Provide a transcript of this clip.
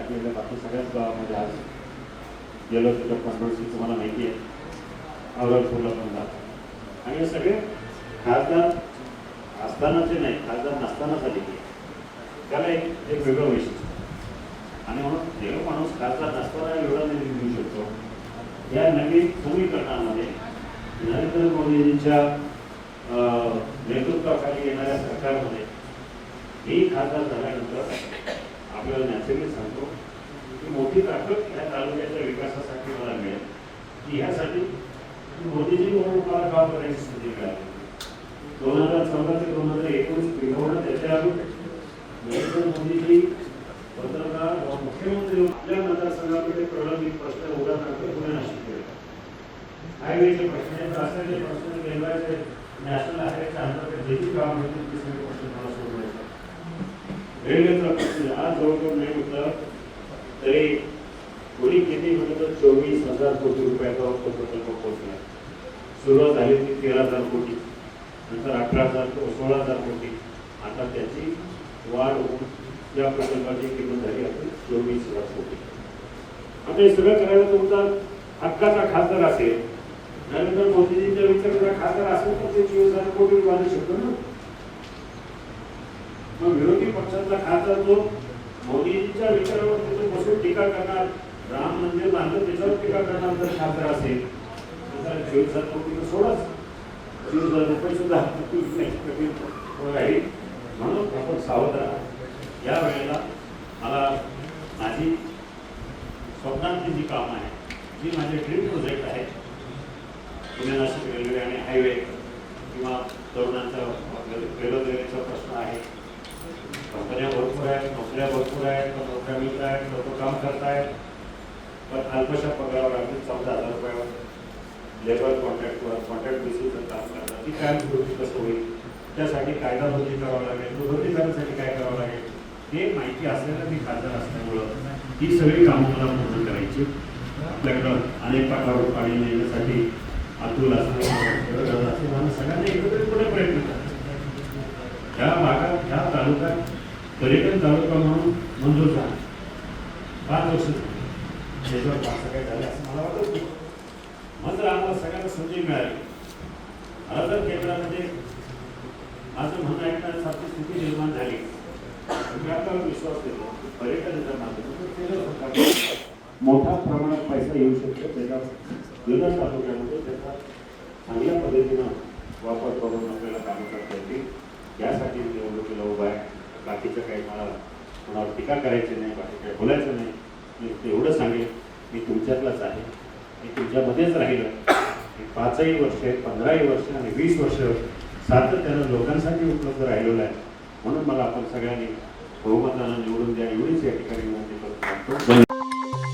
सगळ्याच म्हणजे आज गेलो तिथं कॉन्ट्रोवर्सी तुम्हाला माहिती आहे. औरंगपूरला पण जात. आणि हे सगळे खासदार असतानाचे नाही खासदार नसताना झालेली आहे त्याला एक एक वेगळं वैशिष्ट्य. आणि म्हणून जे माणूस खासदार नसताना एवढा निधी देऊ शकतो या नवीन समीकरणामध्ये नरेंद्र मोदींच्या अं, नेतृत्वाखाली येणाऱ्या सरकारमध्ये ही खासदार झाल्यानंतर आपल्याला नॅचरली सांगतो की मोठी ताकद ह्या तालुक्याच्या विकासासाठी मला मिळेल. की ह्यासाठी मोदीजी म्हणून मला काम करायची संधी मिळाली. दोन हजार चौदा ते दोन हजार एकोणीस पिढवणं त्याच्या नरेंद्र मोदीजी पत्रकार व मुख्यमंत्री आपल्या मतदारसंघामध्ये प्रलंबित प्रश्न उभा करते पुणे नाशिक हायवेचे प्रश्न आहेत रस्त्याचे प्रश्न रेल्वेचे नॅशनल हायवेच्या अंतर्गत जे काम होते ते सगळे रेल्वेचा प्रश्न आज जवळजवळ नाही म्हटलं तरी कोणी किती म्हटलं तर चोवीस हजार कोटी रुपयाचा तो प्रकल्प पोहोचला. सुरुवात झाली ती तेरा हजार कोटी नंतर अठरा हजार सोळा हजार कोटी. आता त्याची वाढ होऊन या प्रकल्पाची किंमत झाली आपली चोवीस हजार कोटी. आता हे सगळं करायला तुमचा हक्काचा खासदार असेल. नरेंद्र मोदीजींच्या विचाराचा खासदार असेल तर ते चोवीस हजार कोटी वाढू शकतो ना? मग विरोधी पक्षाचा खासदार जो मोदीजींच्या विचारावर तिथे बसून टीका करणार? राम मंदिर बांधलं त्याच्यावर टीका करणार जर खासदार असेल तर त्याला कोटी सोडाच. चोवीस रुपये सुद्धा राहील म्हणून आपण सावध राहा. या वेळेला मला माझी स्वप्नांची जी कामं आहे जी माझे ड्रीम प्रोजेक्ट आहे पुणे नाशिक रेल्वे आणि हायवे किंवा तरुणांचा बेरोजगारीचा प्रश्न आहे कंपन्या भरपूर आहेत नोकऱ्या भरपूर आहेत पण नोकऱ्या मिळत आहेत लोक काम करतायत. पण अल्पशा पगारावर अगदी चौदा हजार रुपयावर लेबर कॉन्ट्रॅक्टवर कॉन्ट्रॅक्ट बेसिसवर काम करतात. ती काय कृती कसं होईल? त्यासाठी कायदा बदली करावा लागेल. दुर्गतीकरणासाठी काय करावं लागेल? हे माहिती असल्यानं मी खासदार असल्यामुळं ही सगळी कामं मला पूर्ण करायची. आपल्याकडं अनेक पाठावर पाणी नेण्यासाठी अतुल असणार शरद सगळ्यांनी एकत्रितपणे प्रयत्न करतात ह्या भागात ह्या तालुका पर्यटन तालुका म्हणून मंजूर झाला. पाच वर्ष झाली. त्याच्यावर झालं असं मला वाटत नाही. मात्र आम्हाला सगळ्यांना संधी मिळाली. मला जर केंद्रामध्ये माझं म्हणणं ऐकण्यासारखी स्थिती निर्माण झाली. मी आता विश्वास देतो पर्यटन पर्यटनाच्या माध्यमातून केंद्र मोठ्या प्रमाणात पैसा येऊ शकतो. त्याच्या जुन्या तालुक्यामध्ये त्याचा चांगल्या पद्धतीनं वापर करून आपल्याला कामं करता येतील. यासाठी मी निवडणुकीला उभा आहे बाकीचं काही मला कोणावर टीका करायची नाही बाकी काही बोलायचं नाही. मी एवढं सांगेन मी तुमच्यातलाच आहे. मी तुमच्यामध्येच राहिलं. मी पाचही वर्ष पंधराही वर्ष आणि वीस वर्ष सातत्यानं लोकांसाठी उपलब्ध राहिलेलं आहे. म्हणून मला आपण सगळ्यांनी बहुमतानं निवडून द्या. एवढीच या ठिकाणी विनंती करतो. धन्यवाद.